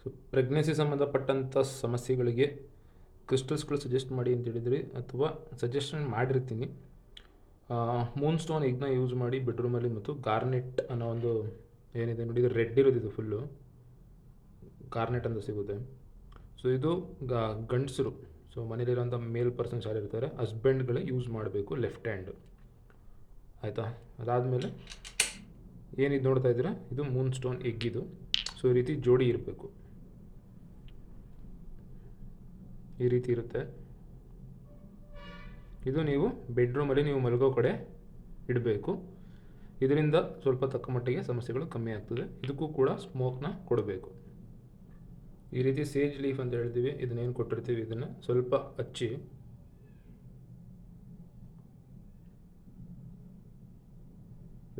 So pregnancy ಸಂಬಂಧಪಟ್ಟಂಥ ಸಮಸ್ಯೆಗಳಿಗೆ ಕ್ರಿಸ್ಟಲ್ಸ್ಗಳು suggest ಮಾಡಿ ಅಂತ ಹೇಳಿದ್ರಿ, ಅಥವಾ ಸಜೆಷನ್ ಮಾಡಿರ್ತೀನಿ. ಮೂನ್ ಸ್ಟೋನ್ ಎಗ್ನ ಯೂಸ್ ಮಾಡಿ ಬೆಡ್ರೂಮಲ್ಲಿ ಮತ್ತು ಗಾರ್ನೆಟ್ ಅನ್ನೋ ಒಂದು ಏನಿದೆ ನೋಡಿ, ಇದು ರೆಡ್ ಇರೋದಿದು ಫುಲ್ಲು ಗಾರ್ನೆಟ್ ಅಂತ ಸಿಗುತ್ತೆ. ಸೊ ಇದು ಗಂಡಸರು ಸೊ ಮನೇಲಿರೋಂಥ ಮೇಲ್ ಪರ್ಸನ್ಸ್ ಯಾರಿರ್ತಾರೆ ಹಸ್ಬೆಂಡ್ಗಳೇ ಯೂಸ್ ಮಾಡಬೇಕು ಲೆಫ್ಟ್ ಹ್ಯಾಂಡ್ ಆಯಿತಾ? ಅದಾದಮೇಲೆ ಏನಿದು ನೋಡ್ತಾ ಇದ್ದೀರಾ? ಇದು ಮೂನ್ ಸ್ಟೋನ್ ಎಗ್ ಇದು. ಸೊ ಈ ರೀತಿ ಜೋಡಿ ಇರಬೇಕು. ಈ ರೀತಿ ಇರುತ್ತೆ. ಇದು ನೀವು ಬೆಡ್ರೂಮಲ್ಲಿ ನೀವು ಮಲಗೋ ಕಡೆ ಇಡಬೇಕು. ಇದರಿಂದ ಸ್ವಲ್ಪ ತಕ್ಕ ಮಟ್ಟಿಗೆ ಸಮಸ್ಯೆಗಳು ಕಮ್ಮಿ ಆಗ್ತದೆ. ಇದಕ್ಕೂ ಕೂಡ ಸ್ಮೋಕ್ನ ಕೊಡಬೇಕು. ಈ ರೀತಿ ಸೇಜ್ ಲೀಫ್ ಅಂತ ಹೇಳ್ತೀವಿ. ಇದನ್ನೇನು ಕೊಟ್ಟಿರ್ತೀವಿ? ಇದನ್ನು ಸ್ವಲ್ಪ ಹಚ್ಚಿ.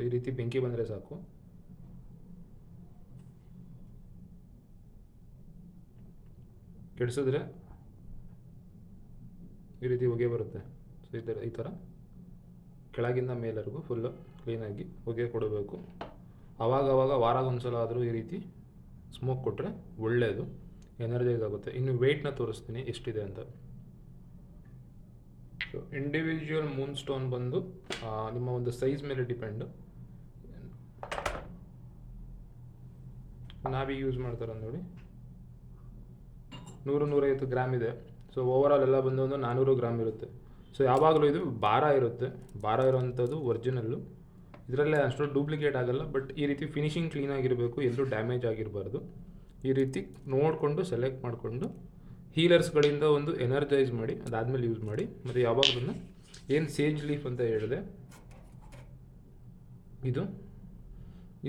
ಈ ರೀತಿ ಬೆಂಕಿ ಬಂದರೆ ಸಾಕು. ಕೆಡಿಸಿದ್ರೆ ಈ ರೀತಿ ಹೊಗೆ ಬರುತ್ತೆ. ಸೊ ಈ ಥರ ಈ ಥರ. ಕೆಳಗಿಂದ ಮೇಲರೆಗೂ ಫುಲ್ಲು ಕ್ಲೀನಾಗಿ ಹೊಗೆ ಕೊಡಬೇಕು. ಆವಾಗವಾಗ ಆವಾಗ ವಾರಾಗ ಒಂದು ಸಲ ಆದರೂ ಈ ರೀತಿ ಸ್ಮೋಕ್ ಕೊಟ್ಟರೆ ಒಳ್ಳೆಯದು ಎನರ್ಜೈಸ್ ಆಗುತ್ತೆ. ಇನ್ನು ವೆಯ್ಟ್ನ ತೋರಿಸ್ತೀನಿ ಎಷ್ಟಿದೆ ಅಂತ. ಸೊ ಇಂಡಿವಿಜುವಲ್ ಮೂನ್ ಸ್ಟೋನ್ ಬಂದು ನಿಮ್ಮ ಒಂದು ಸೈಜ್ ಮೇಲೆ ಡಿಪೆಂಡು ನಾವೀಗ ಯೂಸ್ ಮಾಡ್ತಾರೆ ನೋಡಿ. ನೂರು ನೂರೈವತ್ತು ಗ್ರಾಮ್ ಇದೆ. ಸೊ ಓವರಾಲ್ ಎಲ್ಲ ಬಂದು ಒಂದು ನಾನ್ನೂರು ಗ್ರಾಮ್ ಇರುತ್ತೆ. ಸೊ ಯಾವಾಗಲೂ ಇದು ಭಾರ ಇರುತ್ತೆ. ಭಾರ ಇರೋವಂಥದ್ದು ಒರಿಜಿನಲ್ಲು ಇದರಲ್ಲೇ ಅಷ್ಟೊಂದು ಡೂಪ್ಲಿಕೇಟ್ ಆಗಲ್ಲ ಬಟ್ ಈ ರೀತಿ ಫಿನಿಶಿಂಗ್ ಕ್ಲೀನ್ ಆಗಿರಬೇಕು, ಎಲ್ಲೂ ಡ್ಯಾಮೇಜ್ ಆಗಿರಬಾರ್ದು. ಈ ರೀತಿ ನೋಡಿಕೊಂಡು ಸೆಲೆಕ್ಟ್ ಮಾಡಿಕೊಂಡು ಹೀಲರ್ಸ್ಗಳಿಂದ ಒಂದು ಎನರ್ಜೈಸ್ ಮಾಡಿ, ಅದಾದಮೇಲೆ ಯೂಸ್ ಮಾಡಿ. ಮತ್ತು ಯಾವಾಗಲೂ ಏನು ಸೇಜ್ ಲೀಫ್ ಅಂತ ಹೇಳಿದೆ, ಇದು.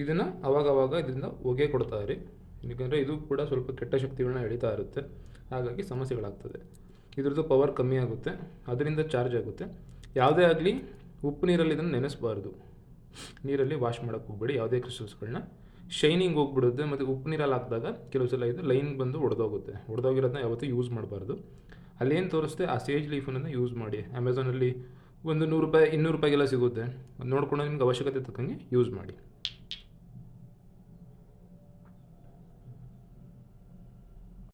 ಇದನ್ನು ಅವಾಗವಾಗ ಇದರಿಂದ ಹೊಗೆ ಕೊಡ್ತಾ ಇರಿ. ಯಾಕಂದರೆ ಇದು ಕೂಡ ಸ್ವಲ್ಪ ಕೆಟ್ಟ ಶಕ್ತಿಗಳನ್ನ ಎಳಿತಾ ಇರುತ್ತೆ. ಹಾಗಾಗಿ ಸಮಸ್ಯೆಗಳಾಗ್ತದೆ. ಇದ್ರದ್ದು ಪವರ್ ಕಮ್ಮಿ ಆಗುತ್ತೆ. ಅದರಿಂದ ಚಾರ್ಜ್ ಆಗುತ್ತೆ. ಯಾವುದೇ ಆಗಲಿ ಉಪ್ಪು ನೀರಲ್ಲಿ ಇದನ್ನು ನೆನೆಸಬಾರ್ದು. ನೀರಲ್ಲಿ ವಾಶ್ ಮಾಡೋಕ್ಕೆ ಹೋಗ್ಬೇಡಿ. ಯಾವುದೇ ಕ್ರಿಸ್ಟಲ್ಸ್ಗಳನ್ನ ಶೈನಿಂಗ್ ಹೋಗ್ಬಿಡುತ್ತೆ. ಮತ್ತು ಉಪ್ಪು ನೀರಲ್ಲಿ ಹಾಕಿದಾಗ ಕೆಲವು ಸಲ ಇದು ಲೈನ್ ಬಂದು ಒಡೆದೋಗುತ್ತೆ. ಒಡೆದೋಗಿರೋದನ್ನ ಯಾವತ್ತೂ ಯೂಸ್ ಮಾಡಬಾರ್ದು. ಅಲ್ಲೇನು ತೋರಿಸ್ತೆ ಆ ಸೇಜ್ ಲೀಫನ್ನು ಯೂಸ್ ಮಾಡಿ. ಅಮೆಝಾನಲ್ಲಿ ಒಂದು ನೂರು ರೂಪಾಯಿ, ಇನ್ನೂರು ರೂಪಾಯಿಗೆಲ್ಲ ಸಿಗುತ್ತೆ. ನೋಡ್ಕೊಂಡು ನಿಮ್ಗೆ ಅವಶ್ಯಕತೆ ತಕ್ಕಂಗೆ ಯೂಸ್ ಮಾಡಿ.